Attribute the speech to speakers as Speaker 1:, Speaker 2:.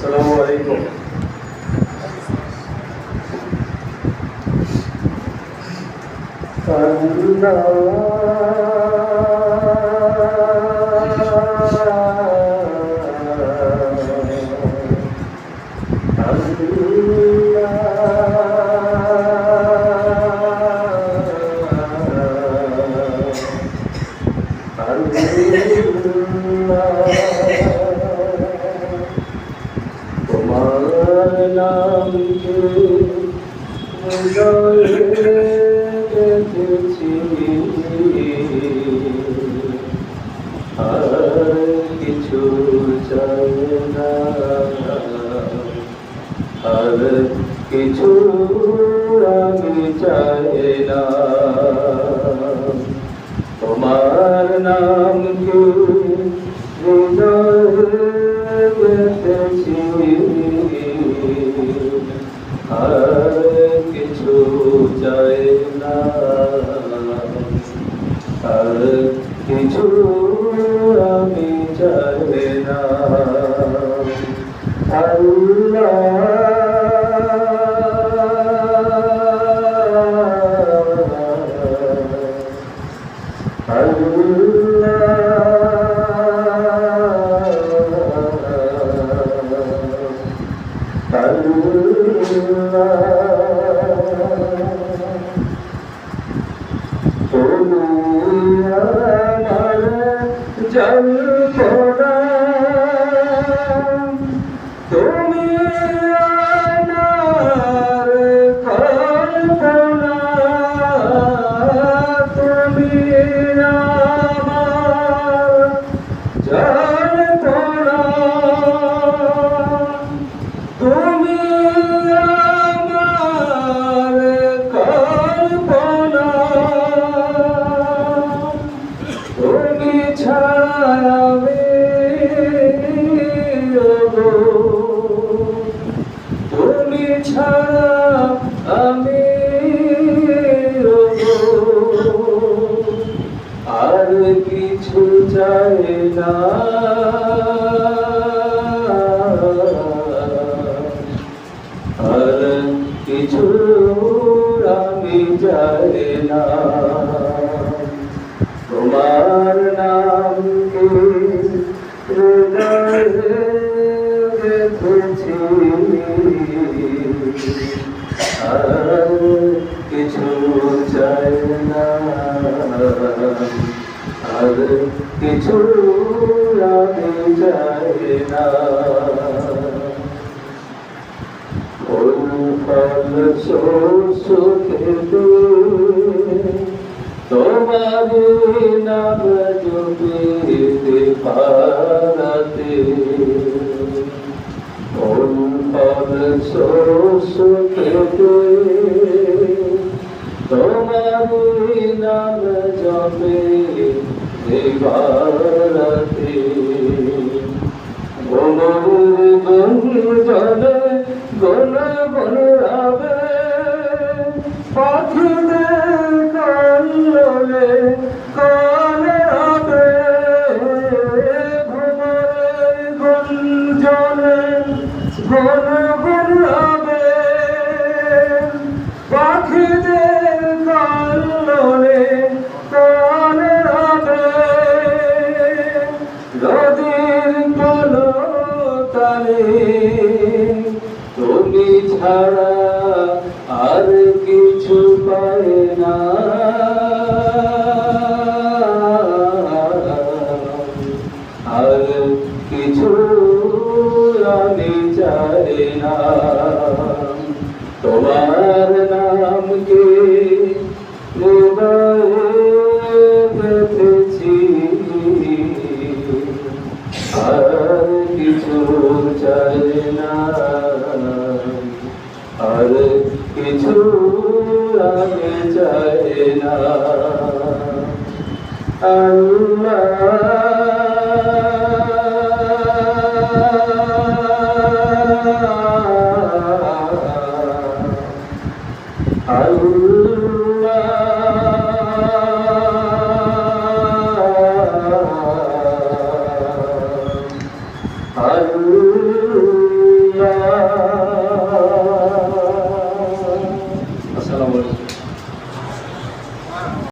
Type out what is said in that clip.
Speaker 1: আসসালামু আলাইকুম। তোমার কিছু আমি চাই না তোমার নাম কি হৃদয়েছি আর কিছু আমি চাই না আল্লাহ Come on. কিছু চাই না আর কিছু আমি চাই না তোমার নাম কি আর কিছু চাই না। আর কিছু আমি চাই না। ফুল ফল খেতে তোমার নাম জপিতে পারাতে। ফুল ফল দেবারতে গনর গন জলে গন গন ছাড়া আর কিছু পায় না। আর কিছু আমি চাই না। তোমার নাম কে? আর কিছু চাই না আর কিছু আমি চাই না আল্লাহ আল্লাহ